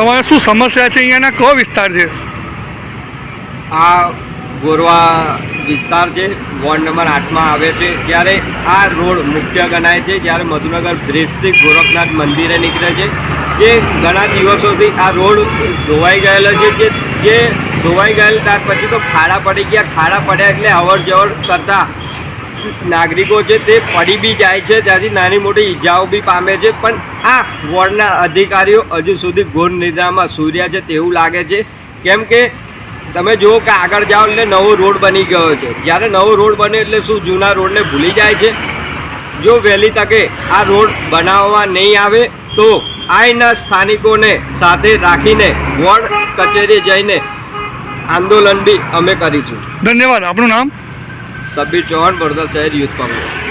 તમારે શું સમસ્યા છે? અહીંયાના કયો વિસ્તાર છે? આ ગોરવા વિસ્તાર છે, વોર્ડ નંબર આઠમાં આવે છે. ત્યારે આ રોડ મુખ્ય ગણાય છે, જ્યારે મધુનગર બ્રિજથી ગોરખનાથ મંદિરે નીકળે છે. જે ઘણા દિવસોથી આ રોડ ધોવાઈ ગયેલો છે જે ધોવાઈ ગયેલ ત્યાર પછી તો ખાડા પડી ગયા. ખાડા પડ્યા એટલે અવર જવર કરતા નાગરિકો છે તે પડી બી જાય છે, ત્યાંથી નાની મોટી ઈજાઓ બી પામે છે, પણ આ વોર્ડના અધિકારીઓ હજુ સુધી ઘોર નિદ્રામાં સૂર્યા છે તેવું લાગે છે. કેમ કે તમે જુઓ કે આગળ જાઓ એટલે નવો રોડ બની ગયો છે. જ્યારે નવો રોડ બને એટલે શું જૂના રોડને ભૂલી જાય છે? જો વહેલી તકે આ રોડ બનાવવા નહીં આવે, તો અહીંના સ્થાનિકોને સાથે રાખીને વોર્ડ કચેરી જઈને આંદોલન બી અમે કરીશું. ધન્યવાદ. આપણું નામ? સબીર ચૌહાણ વડોદરા શહેર યુથ કોંગ્રેસ.